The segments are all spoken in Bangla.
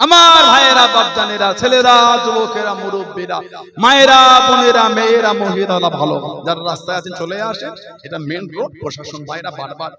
আমার ভাইয়েরা, বাপজানেরা, ছেলেরা, যুবকেরা, মুরব্বীরা, মায়েরা, বোনেরা, মেয়েরা, মহিলারা ভালো। যারা রাস্তায় আছেন, চলে আসে এটা মেন রোড প্রশাসন ভাইরা বারবার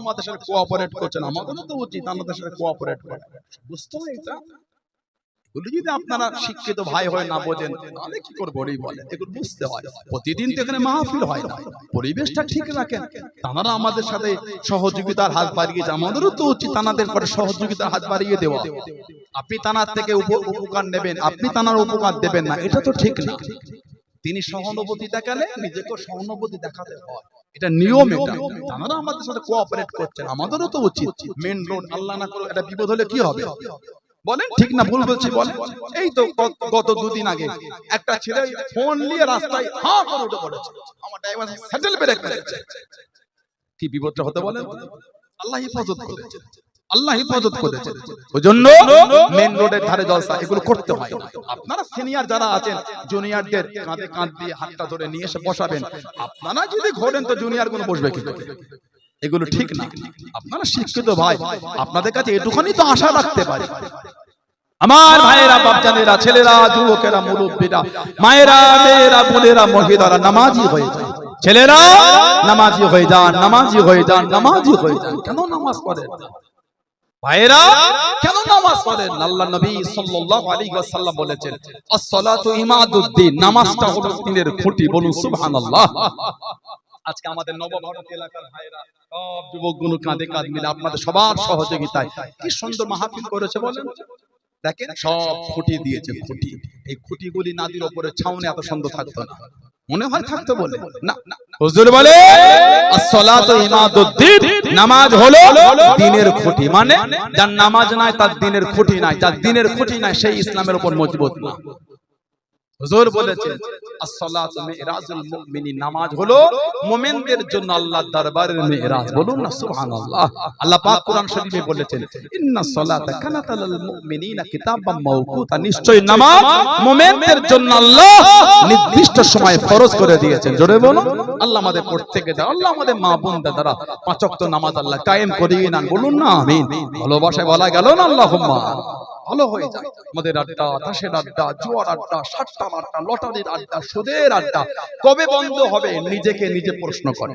আমাদের সাথে কোঅপারেট করছেন। আমাদেরও তো উচিত আমাদের সাথে কোঅপারেট করা। বুঝতে যদি আপনারা শিক্ষিত ভাই হয়ে না বোঝেন, তাহলে কি করব? ওরই এগুলো বুঝতে হয়, প্রতিদিন তো এখানে মাহফিল হয় না, পরিবেশটা ঠিক রাখেন আমাদের সাথে সহযোগিতার হাত আমাদেরও তো উচিত তানাদের করে সহযোগিতার হাত বাড়িয়ে দেওয়া। আপনি তানার থেকে উপকার নেবেন, আপনি তানার উপকার দেবেন না, এটা তো ঠিক না। তিনি সহানুভূতি দেখালে নিজেকে সহানুভূতি দেখাতে হয়। এটা নিয়ম তারা আমাদের সাথে কোঅপারেট করছেন, আমাদেরও তো উচিত। মেন রোড আল্লাহ না করে এটা বিপদ হলে কি হবে? বলেন? ঠিক না ভুল বলছি বলেন। এই তো গত- দুদিন আগে একটা ছেলে ফোন নিয়ে রাস্তায় হা করে উঠে পড়েছে। আমার ড্রাইভার সেটেল ব্রেক মেরেছে। কি বিপদটা হতে বলেন? আল্লাহ হেফাজত করেছে আল্লাহ হেফাজত করেছে ওই জন্য মেন রোডের ধারে জলসা এগুলো করতে হয়। আপনারা সিনিয়র যারা আছেন জুনিয়রদের কাঁধে কাঁধ দিয়ে হাতটা ধরে নিয়ে এসে বসাবেন। আপনারা যদি ঘোরেন তো জুনিয়রগুলো বসবে কি করে? এগুলো ঠিক না। আপনারা শিক্ষিত ভাই আপনাদের কাছে এটুখানি তো আশা রাখতে পারি। আমার ভাইয়েরা বাপজানেরা ছেলেরা যুবকেরা মুরব্বীরা মায়েরা মেয়েরা বোনেরা মহিলারা নামাজি হয়ে যায় ছেলেরা নামাজি হয়ে যান নামাজি হয়ে যান নামাজি হয়ে যান। কেন নামাজ পড়েন? ভাইয়েরা কেন নামাজ পড়েন? আল্লাহ নবী সাল্লাল্লাহু আলাইহি ওয়াসাল্লাম বলেছেন as-salatu ইমাদুদ্দিন নামাজটা হলো দ্বীনের খুঁটি। বলুন সুবহানাল্লাহ। আজকে আমাদের নবভারত এলাকার ভাইরা সব যুবকগুলো কাঁধে কাঁধ মিলে আপনাদের সবার সহযোগিতায় কি সুন্দর মাহফিল করেছে বলেন? দেখেন, সব খুঁটি দিয়েছে খুঁটি। এই খুঁটিগুলি নাদির ওপরে ছাউনি এত সুন্দর থাকতো না। মনে হয় থাকতো বলে। না। হুজুর বলে as-salatu ইমাদুদ্দিন। নামাজ হলো দিনের খুঁটি। মানে যার নামাজ নাই, তার দিনের খুঁটি নাই। যার দিনের খুঁটি নাই, সেই ইসলামের উপর মজবুত না। হুজুর বলেছেন as-salatu মিরাজুল নামাজ হলো মুমিনদের জন্য আল্লাহর দরবারের মিরাজ বলুন না সুবহানাল্লাহ। আল্লাহ পাক কোরআন শরীফে বলেছেন ইন্নাস সালাতা কানাত আলাল মুমিনিনা কিতাবাম মাওকুতা নিশ্চয় নামাজ মুমিনদের জন্য আল্লাহ নির্দিষ্ট সময় ফরজ করে দিয়েছেন। জোরে বলুন। আল্লাহ আমাদের প্রত্যেকে দাও আল্লাহ আমাদের মা বোনদের দ্বারা পাঁচ ওয়াক্ত নামাজ আল্লাহ কায়েম করিয়ে নেন বলুন না আমিন। ভালোবাসায় বলা গেল না আল্লাহুম্মা। ভালো হয়ে যায়। আমাদের আড্ডা তাসের আড্ডা জুয়ার আড্ডা সাতটার আড্ডা লটারির আড্ডা সুদের আড্ডা কবে বন্ধ হবে নিজেকে নিজে প্রশ্ন করে।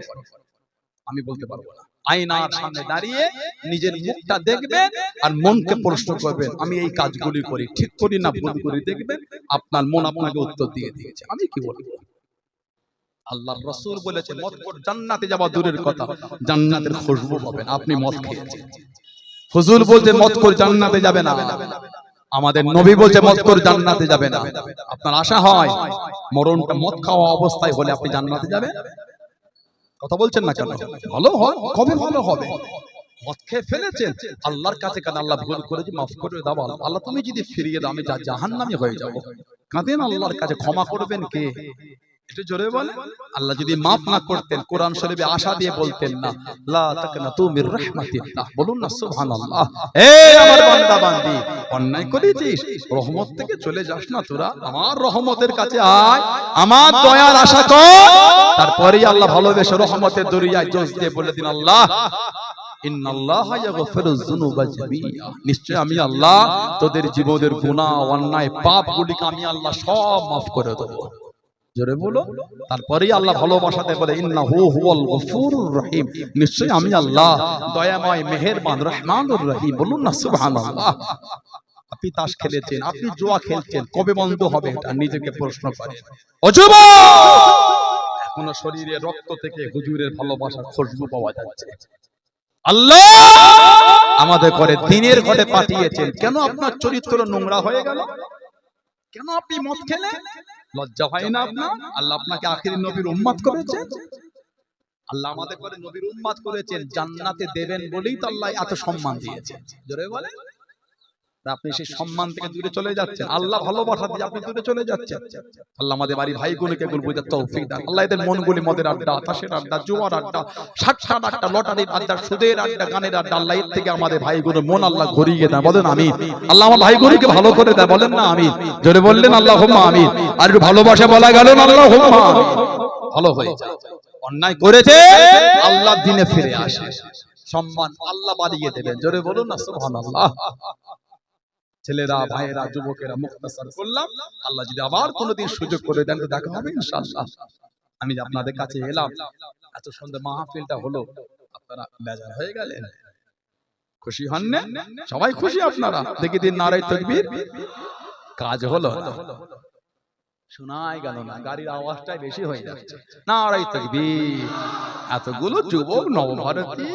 আমি বলতে পারব না। আয়নার সামনে দাঁড়িয়ে নিজের মুখটা দেখবেন আর মনকে প্রশ্ন করবেন আমি এই কাজগুলি করি ঠিক করি না ভুল করি দেখবেন আপনার মন আপনাকে উত্তর দিয়ে দিয়েছে। আমি কি বলব? আল্লাহর রসুল বলেছে মদ জান্নাতে যাওয়া দূরের কথা। জান্নাতের খুশবু পাবেন। আপনি মদ খেয়েছেন। হুজুর বলছে মদ করে জান্নাতে যাবে না। আমাদের নবী বলছে মদ করে জান্নাতে যাবে না। আপনার আশা হয়, মরণটা মদ খাওয়া অবস্থায় হলে আপনি জান্নাতে যাবেন? কথা বলছেন না কেন? ভালো হয়, কবে ভালো হবে? মদ খেয়ে ফেলেছেন? আল্লাহর কাছে কান আল্লাহ ভুল করেছি, মাফ করে দাও, আল্লাহ। আল্লাহ তুমি যদি ফিরিয়ে দাও, আমি যা জাহান্নামী হয়ে যাব। কাঁদেন আল্লাহর কাছে, ক্ষমা করবেন কে? একটু জোরে বলে আল্লাহ যদি মাফ না করতেন, কোরআন শরীফে আশা দিয়ে বলতেন না, লা রাহমাতিল্লাহ, বলুন না সুবহানাল্লাহ। এ আমার বান্দা বান্দি অন্যায় করেছিস, রহমত থেকে চলে যাস না তোরা, আমার রহমতের কাছে আয়, আমার দয়ার আশা কর। তারপরেই আল্লাহ ভালোবেসে রহমতের দরিয়ায় দিয়ে বলে দিন, আল্লাহ নিশ্চয় আমি আল্লাহ তোদের জীবনের গুনাহ, অন্যায় পাপগুলিকে আমি আল্লাহ সব maaf করে দেব। জোরে বলো। তারপরেই আল্লাহ ভালোবাসাতে বলে ইন্নাহু হুয়াল গফুরুর রহিম। নিশ্চয় আমি আল্লাহ দয়াময় মেহেরবান রহমানুর রহিম। বলুন না সুবহানাল্লাহ। আপনি তাস খেলেছেন আপনি জুয়া খেলছেন কবে বন্ধ হবে এটা নিজেকে প্রশ্ন করেন এখনও শরীরে রক্ত থেকে হুজুরের ভালোবাসার খুশবু পাওয়া যাচ্ছে। আল্লাহ! আমাদের ঘরে দিনের ঘরে পাঠিয়েছেন। কেন আপনার চরিত্র নোংরা হয়ে গেল? কেন আপনি মদ খেলে লজ্জা হয় না? আপনার আল্লাহ আপনাকে আখিরি নবীর উম্মাদ করেছেন? আল্লাহ আমাদের করে নবীর উম্মাদ করেছেন জান্নাতে দেবেন বলেই তো আল্লাহ এত সম্মান দিয়েছেন। জোরে বলে তা আপনি সেই সম্মান থেকে দূরে চলে যাচ্ছেন। আল্লাহ ভালোবাসা দিয়ে আপনি দূরে চলে যাচ্ছেন। আল্লাহ আমাদের বাড়ি ভাইগুলোকে এগুলো বুঝে তৌফিক দান। আল্লাহ এদের মনগুলি মদের আড্ডা তাসের আড্ডা জুয়ার আড্ডা সাতটার আড্ডা লটারির আড্ডা সুদের আড্ডা গানের আড্ডা আল্লাহ এর থেকে আমাদের ভাইগুলো মন আল্লাহ ঘুরিয়ে দেয় বলেন আমি আল্লাহ আমার ভাইগুলিকে ভালো করে দেয় বলেন না আমি জোরে বললেন আল্লাহ হুম্মা আমি আর একটু ভালোবাসা বলা গেল না আল্লাহ হুম্মা। ভালো হয়ে যায়। অন্যায় করেছে আল্লাহ দিনে ফিরে আসে। সম্মান আল্লাহ বাড়িয়ে দেবেন। জোরে বলুন না সুবহানাল্লাহ। ছেলেরা ভাইয়েরা যুবকেরা মুক্তাসার করলাম। আল্লাহ যদি আবার কোনোদিন সুযোগ করে দেন তো দেখা হবে ইনশাআল্লাহ। আমি আপনাদের কাছে এলাম। এত সুন্দর মাহফিলটা হলো। আপনারা বেজার হয়ে গেলেন। খুশি হন না। সবাই খুশি আপনারা। দেখি দিন নারাই তকবীর। কাজ হলো। শোনাই গেল না গাড়ির আওয়াজটাই বেশি হয়ে যাচ্ছে। নারাই তকবীর। এতগুলো যুবক নবভারতী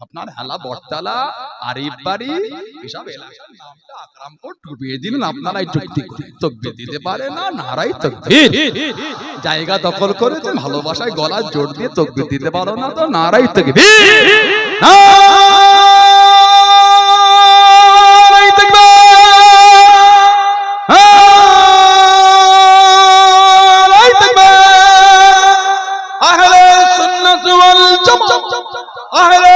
আপনার হেলা বটতলা আরিফ বাড়ি এসব এলাকার নামটা আকরামপুর ডুবিয়ে দিলেন আপনারা এই যুক্তি করে দিতে পারে না নারাই তকবীর। জায়গা দখল করেছে ভালোবাসায় গলা জোর দিয়ে তকবীর দিতে পারো না তো নারাই নারাই আহলে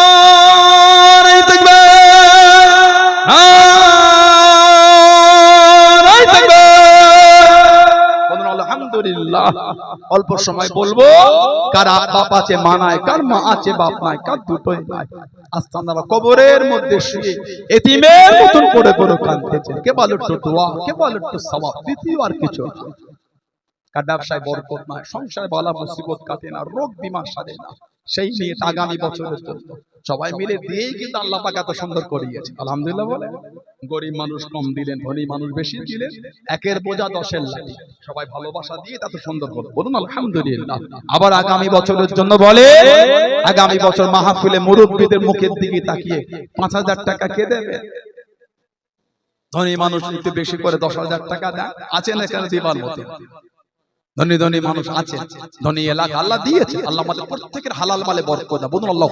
অল্প সময় বলব কার বাপ আছে মানায় কার মা আছে বাপ নাই কার দুটোই নাই। আস্তানারা কবরের মধ্যে শুয়ে এতিমের মতন করে করে কাঁদতেছে কে বলো দোয়া কে বলো দ্বিতীয় আর কিছু। কার ব্যবসায় বরকত নাই সংসারে বালা মুসিবত কাটে না রোগ বিমা সারে না। সেই নিয়ে আগামী বছরের জন্য। সবাই মিলে দিয়েই কিন্তু আল্লাহ পাক এত সুন্দর করিয়েছে। আলহামদুলিল্লাহ বলে গরিব মানুষ কম দিলেন ধনী মানুষ বেশি দিলেন। একের বোঝা দশের লাঠি। সবাই ভালোবাসা দিয়ে এত সুন্দর হলো বলুন আলহামদুলিল্লাহ। আবার আগামী বছরের জন্য বলে আগামী বছর মাহফিলে মুরব্বীদের মুখের দিকে তাকিয়ে পাঁচ হাজার টাকা কে দেবে? ধনী মানুষ একটু বেশি করে দশ হাজার টাকা দেয় আছে না কেন দিবার মতো। ধনী ধনী মানুষ আছে। ধনী এলাকা আল্লাহ দিয়েছে আল্লাহ আমাদের প্রত্যেকের হালাল মালে বরকত। বলুন আল্লাহ